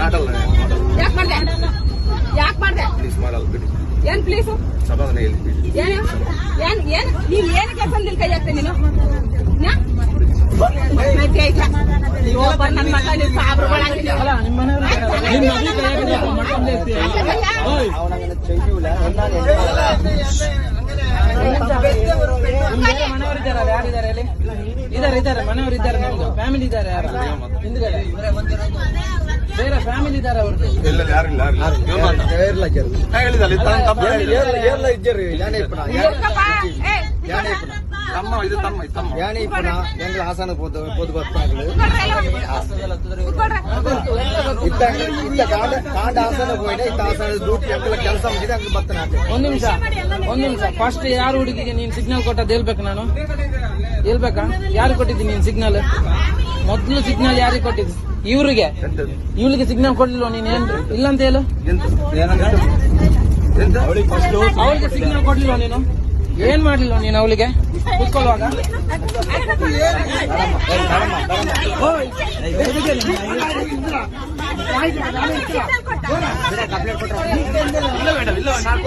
ಮಾಡಲ್ಲ ಯಾಕೆ ಮಾಡ್ದೆ? ಯಾಕೆ ಮಾಡ್ದೆ? ಪ್ಲೀಸ್ ಮಾಡಲ್ಲ ಬಿಡಿ. ಏನ್ ಪ್ಲೀಸು ಸಮಾಧಾನ ಎಲ್ಲಿ ಏನು ಏನ್ ಏನ್ ನೀನ್ ಏನ್ ಕೆಲಸ ನಿಲ್ ಕೈ ಹಾಕ್ತೆ ನೀನು? ನನ್ನ ಮಗ ನಿನ್ ಸಾಬ್ರುಗಳಾಗಿದೆಯಲ್ಲ ಇದ್ದಾರೆ ಇದ್ದಾರೆ ಮನೆಯವರು ಇದ್ದಾರೆ ನಮ್ದು. ಫ್ಯಾಮಿಲಿ ಇದ್ದಾರೆ ಯಾರು? ಹಿಂದ್ಗಡೆ. ಬೇರೆ ಫ್ಯಾಮಿಲಿ ಇದ್ದಾರೆ ಅವ್ರದ್ದು ಇಲ್ಲ ಯಾರಿಲ್ಲ ಹೇಳಿದಲ್ಲ ತಮ್ಮ ಇದು ತಮ್ಮ ಇದು ತಮ್ಮ. ಯಾಣಿ ಪುಣ ಎಂಗ್ಲ ಹಾಸನ ಪೋದು ಪೋದು ಗೊತ್ತಾಗ್ಲು ಕೂತ್ಕೊಳ್ರೆ. ಇತ್ತ ಇತ್ತ ಕಾಂಡ ಕಾಂಡ ಹಾಸನ ಹೋಯ್ಡೆ ಇತ್ತ ಹಾಸನ ಡ್ಯೂಟಿ ಎಂಗ್ಲ ಕೆಲಸ ಮುಗಿದೆ ಹಂಗ ಬತ್ತನ ಒಂದ್ ನಿಮಿಷ ಒಂದ್ ನಿಮಿಷ. ಫಸ್ಟ್ ಯಾರು ಹುಡುಗಿಗೆ ನೀನ್ ಸಿಗ್ನಲ್ ಕೊಟ್ಟದ್ದು ಹೇಳ್ಬೇಕು ನಾನು? ಹೇಳ್ಬೇಕಾ? ಯಾರು ಕೊಟ್ಟಿದ್ದೀನಿ ನೀನ್ ಸಿಗ್ನಲ್ ಮೊದ್ಲು ಸಿಗ್ನಲ್ ಯಾರಿಗೆ ಕೊಟ್ಟಿದ್ದು? ಇವ್ರಿಗೆ. ಇವಳಿಗೆ ಸಿಗ್ನಲ್ ಕೊಡ್ಲಿಲ್ಲ ನೀನ್ ಏನ್? ಇಲ್ಲ ಅಂತ ಹೇಳು. ಅವಳಿಗೆ ಸಿಗ್ನಲ್ ಕೊಡ್ಲಿಲ್ಲ ನೀನು? ಏನ್ ಮಾಡ್ಲಿಲ್ಲ ನೀನು ಅವಳಿಗೆ? ಕೂತ್ಕೊಳ್ಳುವಾಗ? ಓಯ್, ಇಲ್ಲ ಮೇಡಮ್ ಇಲ್ಲ ನಾನು